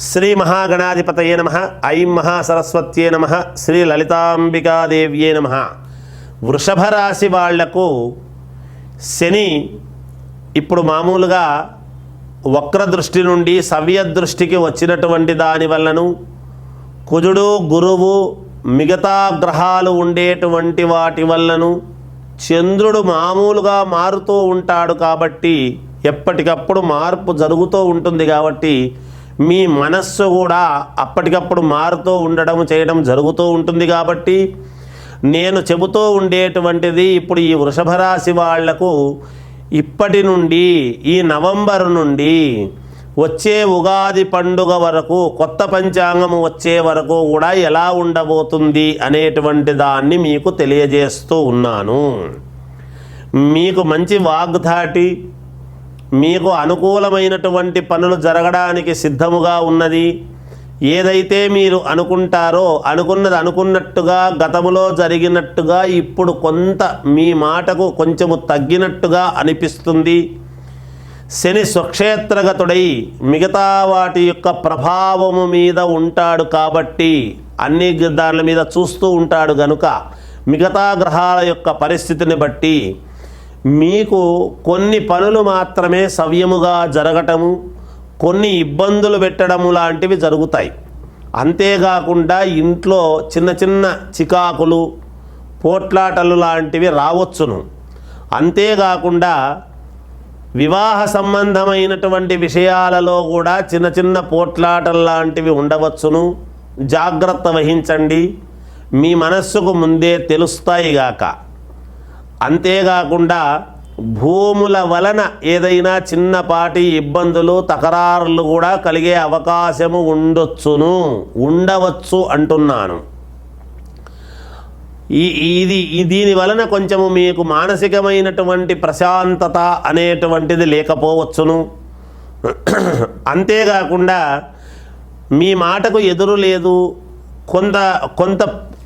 శ్రీ మహాగణాధిపతయే నమ ఐం మహాసరస్వత్యే నమ శ్రీ లలితాంబికాదేవ్యే నమ. వృషభ రాశి వాళ్ళకు శని ఇప్పుడు మామూలుగా వక్ర దృష్టి నుండి సవ్య దృష్టికి వచ్చినటువంటి దాని వల్లను కుజుడు గురువు మిగతా గ్రహాలు ఉండేటువంటి వాటి వల్లను చంద్రుడు మామూలుగా మారుతూ ఉంటాడు కాబట్టి ఎప్పటికప్పుడు మార్పు జరుగుతూ ఉంటుంది కాబట్టి మీ మనస్సు కూడా అప్పటికప్పుడు మారుతూ ఉండడం చేయడం జరుగుతూ ఉంటుంది కాబట్టి నేను చెబుతూ ఉండేటువంటిది ఇప్పుడు ఈ వృషభ రాశి వాళ్ళకు ఇప్పటి నుండి ఈ నవంబర్ నుండి వచ్చే ఉగాది పండుగ వరకు కొత్త పంచాంగం వచ్చే వరకు కూడా ఎలా ఉండబోతుంది అనేటువంటి దాన్ని మీకు తెలియజేస్తూ ఉన్నాను. మీకు మంచి వాగ్ధాటి మీకు అనుకూలమైనటువంటి పనులు జరగడానికి సిద్ధముగా ఉన్నది. ఏదైతే మీరు అనుకుంటారో అనుకున్నది అనుకున్నట్టుగా గతములో జరిగినట్టుగా ఇప్పుడు కొంత మీ మాటకు కొంచెము తగ్గినట్టుగా అనిపిస్తుంది. శని స్వక్షేత్రగతుడై మిగతా వాటి యొక్క ప్రభావము మీద ఉంటాడు కాబట్టి అన్ని దాని మీద చూస్తూ ఉంటాడు గనుక మిగతా గ్రహాల యొక్క పరిస్థితిని బట్టి మీకు కొన్ని పనులు మాత్రమే సవ్యముగా జరగటము కొన్ని ఇబ్బందులు పెట్టడము లాంటివి జరుగుతాయి. అంతేకాకుండా ఇంట్లో చిన్న చిన్న చికాకులు పోట్లాటలు లాంటివి రావచ్చును. అంతేకాకుండా వివాహ సంబంధమైనటువంటి విషయాలలో కూడా చిన్న చిన్న పోట్లాటలు లాంటివి ఉండవచ్చును. జాగ్రత్త వహించండి. మీ మనస్సుకు ముందే తెలుస్తాయిగాక అంతేకాకుండా భూముల వలన ఏదైనా చిన్నపాటి ఇబ్బందులు తకరారులు కూడా కలిగే అవకాశము ఉండొచ్చును ఉండవచ్చు అంటున్నాను. ఈ ఇది దీని వలన కొంచెము మీకు మానసికమైనటువంటి ప్రశాంతత అనేటువంటిది లేకపోవచ్చును. అంతేకాకుండా మీ మాటకు ఎదురు లేదు కొంత కొంత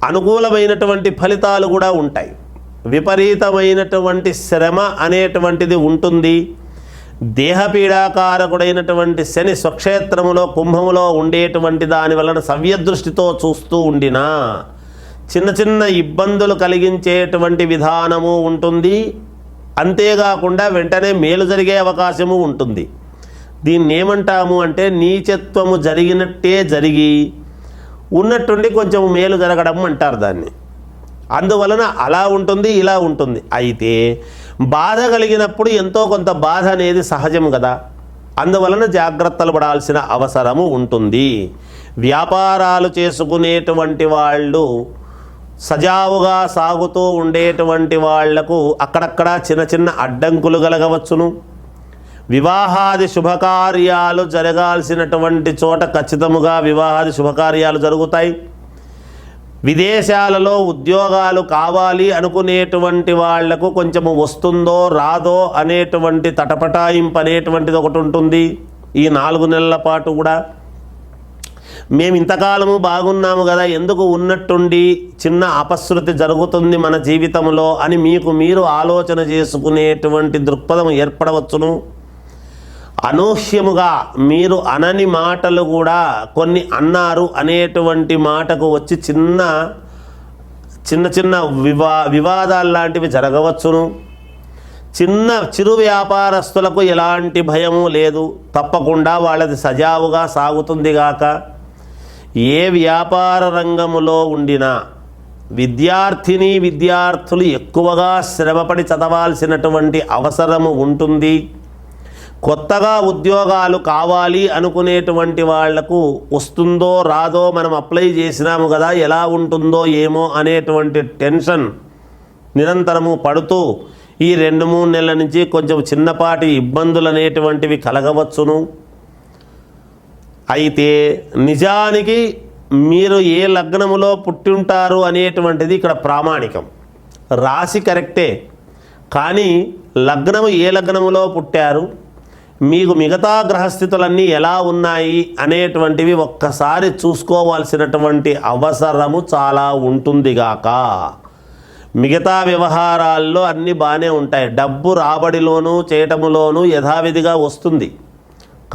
అనుకూలమైనటువంటి ఫలితాలు కూడా ఉంటాయి. విపరీతమైనటువంటి శ్రమ అనేటువంటిది ఉంటుంది. దేహపీడాకారకుడైనటువంటి శని స్వక్షేత్రములో కుంభములో ఉండేటువంటి దాని వలన సవ్యదృష్టితో చూస్తూ ఉండినా చిన్న చిన్న ఇబ్బందులు కలిగించేటువంటి విధానము ఉంటుంది. అంతేకాకుండా వెంటనే మేలు జరిగే అవకాశము ఉంటుంది. దీన్ని ఏమంటాము అంటే నీచత్వము జరిగినట్టే జరిగి ఉన్నట్టుండి కొంచెం మేలు జరగడం అంటారు దాన్ని. అందువలన అలా ఉంటుంది ఇలా ఉంటుంది. అయితే బాధ కలిగినప్పుడు ఎంతో కొంత బాధ అనేది సహజం కదా. అందువలన జాగ్రత్తలు పడాల్సిన అవసరము ఉంటుంది. వ్యాపారాలు చేసుకునేటువంటి వాళ్ళు సజావుగా సాగుతూ ఉండేటువంటి వాళ్ళకు అక్కడక్కడ చిన్న చిన్న అడ్డంకులు కలగవచ్చును. వివాహాది శుభకార్యాలు జరగాల్సినటువంటి చోట ఖచ్చితముగా వివాహాది శుభకార్యాలు జరుగుతాయి. విదేశాలలో ఉద్యోగాలు కావాలి అనుకునేటువంటి వాళ్ళకు కొంచెము వస్తుందో రాదో అనేటువంటి తటపటాయింపు అనేటువంటిది ఒకటి ఉంటుంది. ఈ నాలుగు నెలల పాటు కూడా. మేము ఇంతకాలము బాగున్నాము కదా ఎందుకు ఉన్నట్టుండి చిన్న అపశృతి జరుగుతుంది మన జీవితంలో అని మీకు మీరు ఆలోచన చేసుకునేటువంటి దృక్పథం ఏర్పడవచ్చును. అనూహ్యముగా మీరు అనని మాటలు కూడా కొన్ని అన్నారు అనేటువంటి మాటకు వచ్చి చిన్న చిన్న చిన్న వివా వివాదాలు లాంటివి జరగవచ్చును. చిన్న చిరు వ్యాపారస్తులకు ఎలాంటి భయము లేదు. తప్పకుండా వాళ్ళది సజావుగా సాగుతుంది గాక. ఏ వ్యాపార రంగములో ఉండినా విద్యార్థిని విద్యార్థులు ఎక్కువగా శ్రమపడి చదవాల్సినటువంటి అవసరము ఉంటుంది. కొత్తగా ఉద్యోగాలు కావాలి అనుకునేటువంటి వాళ్ళకు వస్తుందో రాదో మనం అప్లై చేసినాము కదా ఎలా ఉంటుందో ఏమో అనేటువంటి టెన్షన్ నిరంతరము పడుతూ ఈ రెండు మూడు నెలల నుంచి కొంచెం చిన్నపాటి ఇబ్బందులు అనేటువంటివి కలగవచ్చును. అయితే నిజానికి మీరు ఏ లగ్నములో పుట్టింటారు అనేటువంటిది ఇక్కడ ప్రామాణికం. రాశి కరెక్టే. కానీ లగ్నము ఏ లగ్నములో పుట్టారు? మీకు మిగతా గ్రహస్థితులన్నీ ఎలా ఉన్నాయి అనేటువంటివి ఒక్కసారి చూసుకోవాల్సినటువంటి అవసరము చాలా ఉంటుందిగాక మిగతా వ్యవహారాల్లో అన్నీ బాగానే ఉంటాయి. డబ్బు రాబడిలోనూ చేయటములోనూ యథావిధిగా వస్తుంది.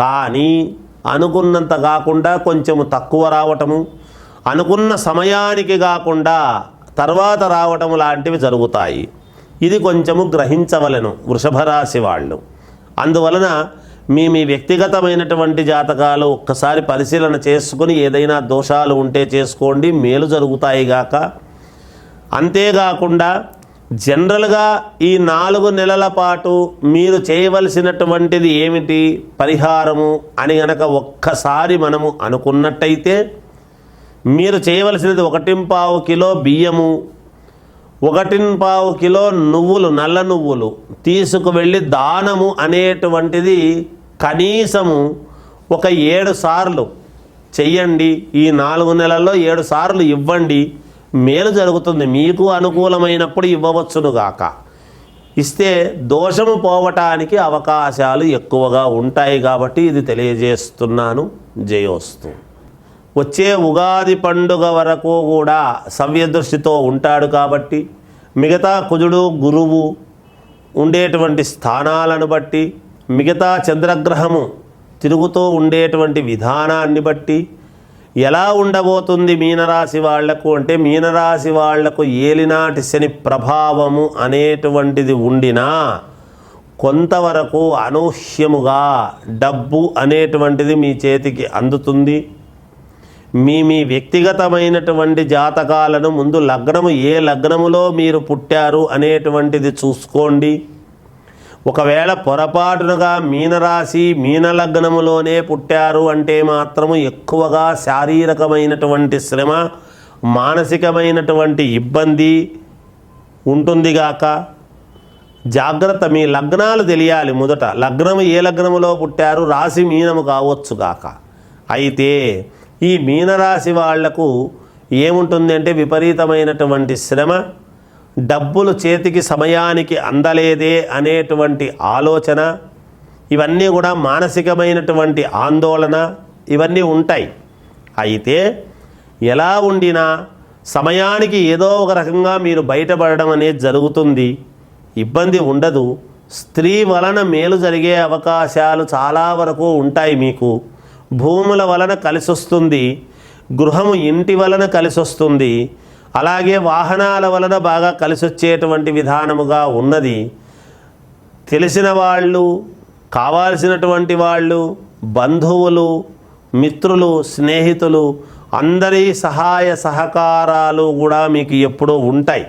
కానీ అనుకున్నంత కాకుండా కొంచెము తక్కువ రావటము అనుకున్న సమయానికి కాకుండా తర్వాత రావటం లాంటివి జరుగుతాయి. ఇది కొంచెము గ్రహించవలను వృషభరాశి వాళ్ళు. అందువలన మీ మీ వ్యక్తిగతమైనటువంటి జాతకాలు ఒక్కసారి పరిశీలన చేసుకుని ఏదైనా దోషాలు ఉంటే చేసుకోండి మేలు జరుగుతాయి గాక. అంతేకాకుండా జనరల్గా ఈ నాలుగు నెలల పాటు మీరు చేయవలసినటువంటిది ఏమిటి? పరిహారము అని గనక ఒక్కసారి మనము అనుకున్నట్టయితే మీరు చేయవలసినది ఒకటింపావు కిలో బియ్యము ఒకటింపావు కిలో నువ్వులు నల్ల నువ్వులు తీసుకువెళ్ళి దానము అనేటువంటిది కనీసము ఒక ఏడు సార్లు చెయ్యండి. ఈ నాలుగు నెలల్లో ఏడు సార్లు ఇవ్వండి. మేలు జరుగుతుంది. మీకు అనుకూలమైనప్పుడు ఇవ్వవచ్చునుగాక ఇస్తే దోషము పోవటానికి అవకాశాలు ఎక్కువగా ఉంటాయి కాబట్టి ఇది తెలియజేస్తున్నాను. జయోస్తు. వచ్చే ఉగాది పండుగ వరకు కూడా సవ్యదృష్టితో ఉంటాడు కాబట్టి మిగతా కుజుడు గురువు ఉండేటువంటి స్థానాలను బట్టి మిగతా చంద్రగ్రహము తిరుగుతూ ఉండేటువంటి విధానాన్ని బట్టి ఎలా ఉండబోతుంది మీనరాశి వాళ్ళకు అంటే మీనరాశి వాళ్ళకు ఏలినాటి శని ప్రభావము అనేటువంటిది ఉండినా కొంతవరకు అనూహ్యముగా డబ్బు అనేటువంటిది మీ చేతికి అందుతుంది. మీ మీ వ్యక్తిగతమైనటువంటి జాతకాలను ముందు లగ్నము ఏ లగ్నములో మీరు పుట్టారు అనేటువంటిది చూసుకోండి. ఒకవేళ పొరపాటునగా మీనరాశి మీన లగ్నములోనే పుట్టారు అంటే మాత్రము ఎక్కువగా శారీరకమైనటువంటి శ్రమ మానసికమైనటువంటి ఇబ్బంది ఉంటుందిగాక జాగ్రత్త మీ లగ్నాలు తెలియాలి మొదట. లగ్నము ఏ లగ్నములో పుట్టారు? రాశి మీనము కావచ్చుగాక అయితే ఈ మీనరాశి వాళ్ళకు ఏముంటుంది అంటే విపరీతమైనటువంటి శ్రమ డబ్బులు చేతికి సమయానికి అందలేదే అనేటువంటి ఆలోచన ఇవన్నీ కూడా మానసికమైనటువంటి ఆందోళన ఇవన్నీ ఉంటాయి. అయితే ఎలా ఉండినా సమయానికి ఏదో ఒక రకంగా మీరు బయటపడడం అనేది జరుగుతుంది. ఇబ్బంది ఉండదు. స్త్రీ వలన మేలు జరిగే అవకాశాలు చాలా వరకు ఉంటాయి మీకు. భూముల వలన కలిసి వస్తుంది గృహము ఇంటి వలన కలిసి వస్తుంది అలాగే వాహనాల వలన బాగా కలిసి వచ్చేటువంటి విధానముగా ఉన్నది. తెలిసిన వాళ్ళు కావాల్సినటువంటి వాళ్ళు బంధువులు మిత్రులు స్నేహితులు అందరి సహాయ సహకారాలు కూడా మీకు ఎప్పుడూ ఉంటాయి.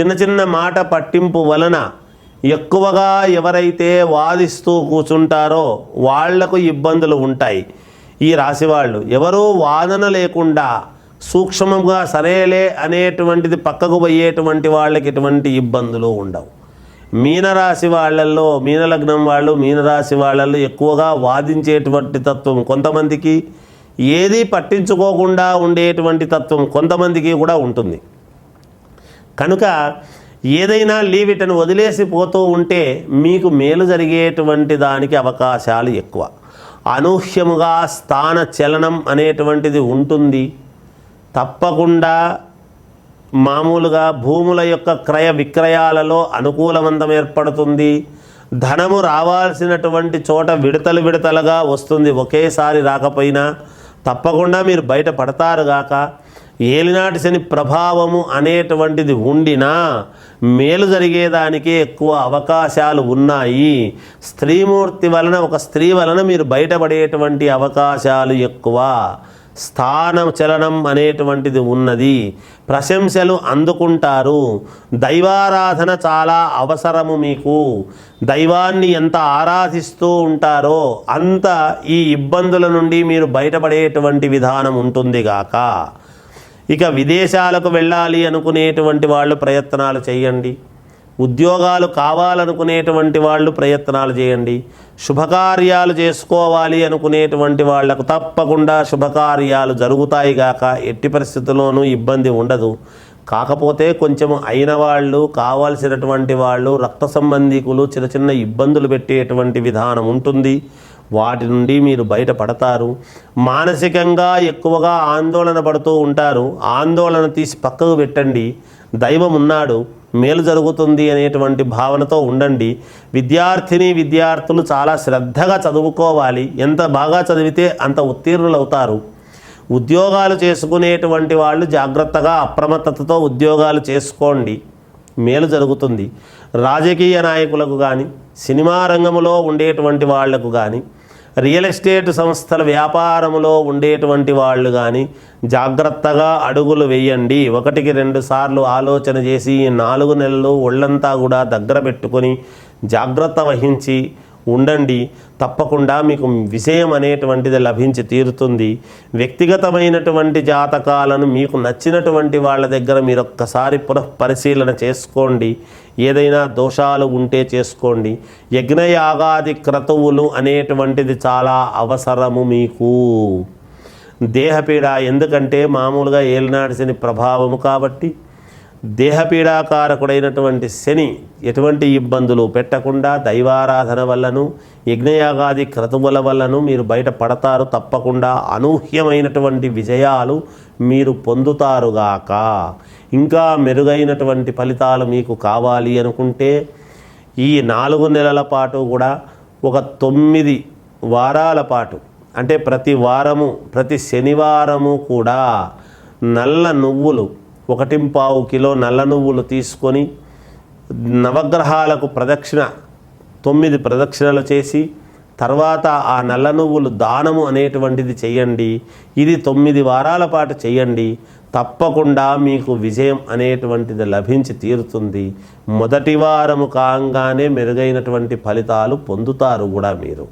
చిన్న చిన్న మాట పట్టింపు వలన ఎక్కువగా ఎవరైతే వాదిస్తూ కూర్చుంటారో వాళ్ళకు ఇబ్బందులు ఉంటాయి. ఈ రాశి వాళ్ళు ఎవరూ వాదన లేకుండా సూక్ష్మంగా సరేలే అనేటువంటిది పక్కకు పోయేటువంటి వాళ్ళకి ఎటువంటి ఇబ్బందులు ఉండవు. మీనరాశి వాళ్ళల్లో మీనలగ్నం వాళ్ళు మీనరాశి వాళ్ళల్లో ఎక్కువగా వాదించేటువంటి తత్వం కొంతమందికి ఏది పట్టించుకోకుండా ఉండేటువంటి తత్వం కొంతమందికి కూడా ఉంటుంది. కనుక ఏదైనా లీవ్ ఇటను వదిలేసి పోతూ ఉంటే మీకు మేలు జరిగేటువంటి దానికి అవకాశాలు ఎక్కువ. అనూహ్యముగా స్థాన చలనం అనేటువంటిది ఉంటుంది. తప్పకుండా మామూలుగా భూముల యొక్క క్రయ విక్రయాలలో అనుకూలవంతం ఏర్పడుతుంది. ధనము రావాల్సినటువంటి చోట విడతలు విడతలుగా వస్తుంది. ఒకేసారి రాకపోయినా తప్పకుండా మీరు బయట పడతారు గాక. ఏలినాటి శని ప్రభావము అనేటువంటిది ఉండినా మేలు జరిగేదానికే ఎక్కువ అవకాశాలు ఉన్నాయి. స్త్రీమూర్తి వలన ఒక స్త్రీ వలన మీరు బయటపడేటువంటి అవకాశాలు ఎక్కువ. స్థానం చలనం అనేటువంటిది ఉన్నది. ప్రశంసలు అందుకుంటారు. దైవారాధన చాలా అవసరము మీకు. దైవాన్ని ఎంత ఆరాధిస్తూ ఉంటారో అంత ఈ ఇబ్బందుల నుండి మీరు బయటపడేటువంటి విధానం ఉంటుంది గాక. ఇక విదేశాలకు వెళ్ళాలి అనుకునేటువంటి వాళ్ళు ప్రయత్నాలు చేయండి. ఉద్యోగాలు కావాలనుకునేటువంటి వాళ్ళు ప్రయత్నాలు చేయండి. శుభకార్యాలు చేసుకోవాలి అనుకునేటువంటి వాళ్ళకు తప్పకుండా శుభకార్యాలు జరుగుతాయి గాక ఎట్టి పరిస్థితుల్లోనూ ఇబ్బంది ఉండదు. కాకపోతే కొంచెం అయిన వాళ్ళు కావాల్సినటువంటి వాళ్ళు రక్త సంబంధికులు చిన్న చిన్న ఇబ్బందులు పెట్టేటువంటి విధానం ఉంటుంది. వాటి నుండి మీరు బయటపడతారు. మానసికంగా ఎక్కువగా ఆందోళన పడుతూ ఉంటారు. ఆందోళన తీసి పక్కకు పెట్టండి. దైవం ఉన్నాడు. మేలు జరుగుతుంది అనేటువంటి భావనతో ఉండండి. విద్యార్థిని విద్యార్థులు చాలా శ్రద్ధగా చదువుకోవాలి. ఎంత బాగా చదివితే అంత ఉత్తీర్ణులు అవుతారు ఉద్యోగాలు చేసుకునేటువంటి వాళ్ళు జాగ్రత్తగా అప్రమత్తతతో ఉద్యోగాలు చేసుకోండి. మేలు జరుగుతుంది. రాజకీయ నాయకులకు కానీ సినిమా రంగంలో ఉండేటువంటి వాళ్ళకు కానీ రియల్ ఎస్టేట్ సంస్థల వ్యాపారంలో ఉండేటువంటి వాళ్ళు కానీ జాగ్రత్తగా అడుగులు వేయండి. ఒకటికి రెండు సార్లు ఆలోచన చేసి నాలుగు నెలలు ఒళ్ళంతా కూడా దగ్గర పెట్టుకొని జాగ్రత్త వహించి ఉండండి. తప్పకుండా మీకు విషయం అనేటువంటిది లభించి తీరుతుంది. వ్యక్తిగతమైనటువంటి జాతకాలను మీకు నచ్చినటువంటి వాళ్ళ దగ్గర మీరు ఒక్కసారి పునః పరిశీలన చేసుకోండి. ఏదైనా దోషాలు ఉంటే చేసుకోండి. యజ్ఞయాగాది క్రతువులు అనేటువంటిది చాలా అవసరము మీకు. దేహపీడ ఎందుకంటే మామూలుగా ఏలినాడిసిన ప్రభావము కాబట్టి దేహపీడాకారకుడైనటువంటి శని ఎటువంటి ఇబ్బందులు పెట్టకుండా దైవారాధన వల్లను యజ్ఞయాగాది క్రతువుల వల్లను మీరు బయట పడతారు తప్పకుండా. అనూహ్యమైనటువంటి విజయాలు మీరు పొందుతారుగాక ఇంకా మెరుగైనటువంటి ఫలితాలు మీకు కావాలి అనుకుంటే ఈ నాలుగు నెలల పాటు కూడా ఒక తొమ్మిది వారాల పాటు అంటే ప్రతి వారము ప్రతి శనివారము కూడా నల్ల నువ్వులు ఒకటింపావు కిలో నల్ల నువ్వులు తీసుకొని నవగ్రహాలకు ప్రదక్షిణ తొమ్మిది ప్రదక్షిణలు చేసి తర్వాత ఆ నల్ల నువ్వులు దానము అనేటువంటిది చేయండి. ఇది తొమ్మిది వారాల పాటు చేయండి. తప్పకుండా మీకు విజయం అనేటువంటిది లభించి తీరుతుంది. మొదటి వారము కాగానే మెరుగైనటువంటి ఫలితాలు పొందుతారు కూడా మీరు.